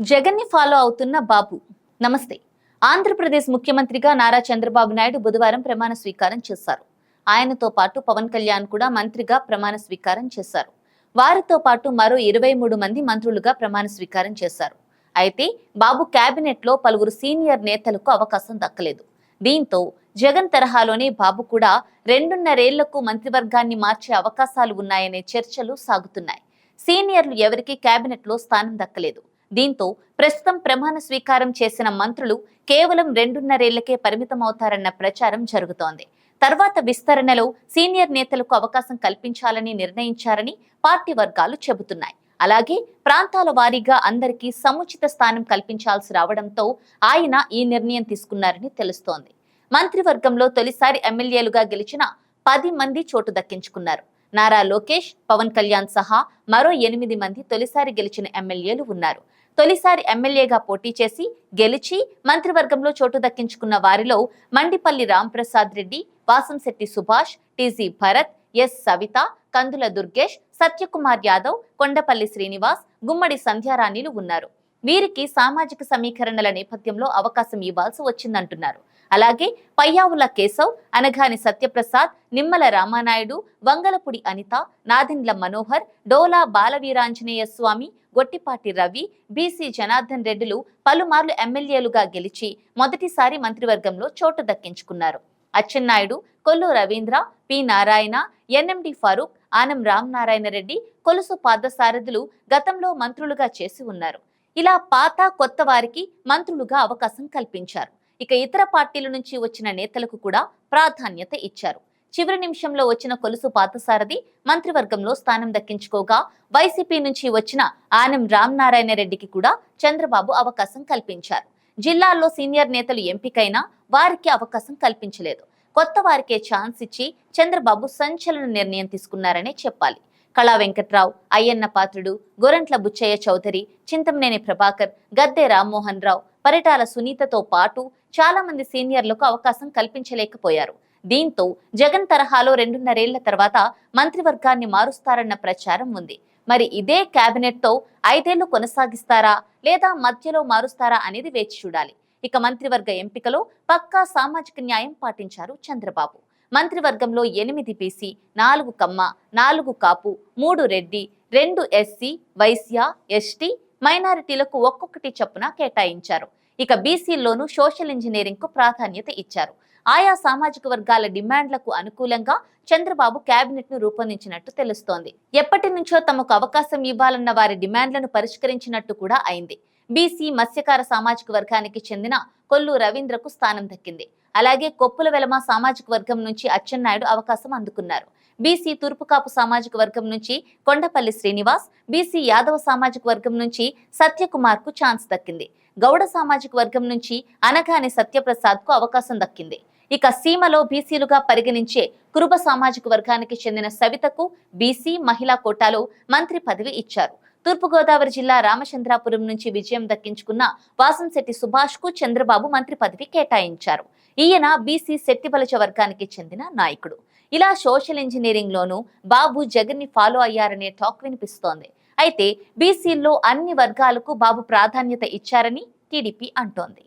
జగన్ని ఫాలో అవుతున్న బాబు. నమస్తే. ఆంధ్రప్రదేశ్ ముఖ్యమంత్రిగా నారా చంద్రబాబు నాయుడు బుధవారం ప్రమాణ స్వీకారం చేశారు. ఆయనతో పాటు పవన్ కళ్యాణ్ కూడా మంత్రిగా ప్రమాణ స్వీకారం చేశారు. వారితో పాటు మరో ఇరవై మూడు మంది మంత్రులుగా ప్రమాణ స్వీకారం చేశారు. అయితే బాబు కేబినెట్లో పలువురు సీనియర్ నేతలకు అవకాశం దక్కలేదు. దీంతో జగన్ తరహాలోనే బాబు కూడా రెండున్నరేళ్ళకు మంత్రివర్గాన్ని మార్చే అవకాశాలు ఉన్నాయనే చర్చలు సాగుతున్నాయి. సీనియర్లు ఎవరికీ కేబినెట్లో స్థానం దక్కలేదు. దీంతో ప్రస్తుతం ప్రమాణ స్వీకారం చేసిన మంత్రులు కేవలం రెండున్నరేళ్ళకే పరిమితమవుతారన్న ప్రచారం జరుగుతోంది. తర్వాత విస్తరణలో సీనియర్ నేతలకు అవకాశం కల్పించాలని నిర్ణయించారని పార్టీ వర్గాలు చెబుతున్నాయి. అలాగే ప్రాంతాల వారీగా అందరికీ సముచిత స్థానం కల్పించాల్సి రావడంతో ఆయన ఈ నిర్ణయం తీసుకున్నారని తెలుస్తోంది. మంత్రివర్గంలో తొలిసారి ఎమ్మెల్యేలుగా గెలిచిన పది మంది చోటు దక్కించుకున్నారు. నారా లోకేష్ పవన్ కళ్యాణ్ సహా మరో ఎనిమిది మంది తొలిసారి గెలిచిన ఎమ్మెల్యేలు ఉన్నారు. తొలిసారి ఎమ్మెల్యేగా పోటీ చేసి గెలిచి మంత్రివర్గంలో చోటు దక్కించుకున్న వారిలో మండిపల్లి రాంప్రసాద్ రెడ్డి వాసంశెట్టి సుభాష్ టీజీ భరత్ ఎస్ సవిత కందుల దుర్గేష్ సత్యకుమార్ యాదవ్ కొండపల్లి శ్రీనివాస్ గుమ్మడి సంధ్యారాణిలు ఉన్నారు. వీరికి సామాజిక సమీకరణల నేపథ్యంలో అవకాశం ఇవ్వాల్సి వచ్చిందంటున్నారు. అలాగే పయ్యావుల కేశవ్ అనగాని సత్యప్రసాద్ నిమ్మల రామానాయుడు వంగలపుడి అనిత నాదిండ్ల మనోహర్ డోలా బాలవీరాంజనేయ స్వామి గొట్టిపాటి రవి బీసీ జనార్దన్ రెడ్డిలు పలుమార్లు ఎమ్మెల్యేలుగా గెలిచి మొదటిసారి మంత్రివర్గంలో చోటు దక్కించుకున్నారు. అచ్చెన్నాయుడు కొల్లు రవీంద్ర పి నారాయణ ఎన్ఎండి ఫారూక్ ఆనం రామనారాయణ రెడ్డి కొలుసు పాదసారథులు గతంలో మంత్రులుగా చేసి ఉన్నారు. ఇలా పాత కొత్త వారికి మంత్రులుగా అవకాశం కల్పించారు. ఇక ఇతర పార్టీల నుంచి వచ్చిన నేతలకు కూడా ప్రాధాన్యత ఇచ్చారు. చివరి నిమిషంలో వచ్చిన కొలుసు పాతసారథి మంత్రివర్గంలో స్థానం దక్కించుకోగా వైసీపీ నుంచి వచ్చిన ఆనం రామనారాయణ రెడ్డికి కూడా చంద్రబాబు అవకాశం కల్పించారు. జిల్లాల్లో సీనియర్ నేతలు ఎంపికైనా వారికి అవకాశం కల్పించలేదు. కొత్త వారికే ఛాన్స్ ఇచ్చి చంద్రబాబు సంచలన నిర్ణయం తీసుకున్నారనే చెప్పాలి. కళా వెంకట్రావు అయ్యన్న పాత్రుడు గొరంట్ల బుచ్చయ్య చౌదరి చింతమనేని ప్రభాకర్ గద్దె రామ్మోహన్ రావు పరిటాల సునీతతో పాటు చాలా మంది సీనియర్లకు అవకాశం కల్పించలేకపోయారు. దీంతో జగన్ తరహాలో రెండున్నరేళ్ళ తర్వాత మంత్రివర్గాన్ని మారుస్తారన్న ప్రచారం ఉంది. మరి ఇదే కేబినెట్తో ఐదేళ్ళు కొనసాగిస్తారా లేదా మధ్యలో మారుస్తారా అనేది వేచి చూడాలి. ఇక మంత్రివర్గ ఎంపికలో పక్కా సామాజిక న్యాయం పాటించారు చంద్రబాబు. మంత్రివర్గంలో ఎనిమిది బీసీ నాలుగు కమ్మ నాలుగు కాపు మూడు రెడ్డి రెండు ఎస్సీ వైశ్య ఎస్టీ మైనారిటీలకు ఒక్కొక్కటి చొప్పున కేటాయించారు. ఇక బీసీల్లోనూ సోషల్ ఇంజనీరింగ్కు ప్రాధాన్యత ఇచ్చారు. ఆయా సామాజిక వర్గాల డిమాండ్లకు అనుకూలంగా చంద్రబాబు కేబినెట్ను రూపొందించినట్టు తెలుస్తోంది. ఎప్పటి నుంచో తమకు అవకాశం ఇవ్వాలన్న వారి డిమాండ్లను పరిష్కరించినట్టు కూడా అయింది. బీసీ మత్స్యకార సామాజిక వర్గానికి చెందిన కొల్లు రవీంద్రకు స్థానం దక్కింది. అలాగే కొప్పుల వెలమ సామాజిక వర్గం నుంచి అచ్చెన్నాయుడు అవకాశం అందుకున్నారు. బీసీ తూర్పుకాపు సామాజిక వర్గం నుంచి కొండపల్లి శ్రీనివాస్ బీసీ యాదవ సామాజిక వర్గం నుంచి సత్యకుమార్కు ఛాన్స్ దక్కింది. గౌడ సామాజిక వర్గం నుంచి అనగాని సత్యప్రసాద్కు అవకాశం దక్కింది. ఇక సీమలో బీసీలుగా పరిగణించే కురుబ సామాజిక వర్గానికి చెందిన సవితకు బీసీ మహిళా కోటాలో మంత్రి పదవి ఇచ్చారు. తూర్పుగోదావరి జిల్లా రామచంద్రాపురం నుంచి విజయం దక్కించుకున్న వాసంశెట్టి సుభాష్కు చంద్రబాబు మంత్రి పదవి కేటాయించారు. ఈయన బీసీ శెట్టిబలచ వర్గానికి చెందిన నాయకుడు. ఇలా సోషల్ ఇంజనీరింగ్ లోనూ బాబు జగన్ని ఫాలో అయ్యారనే టాక్ వినిపిస్తోంది. అయితే బీసీల్లో అన్ని వర్గాలకు బాబు ప్రాధాన్యత ఇచ్చారని టీడీపీ అంటోంది.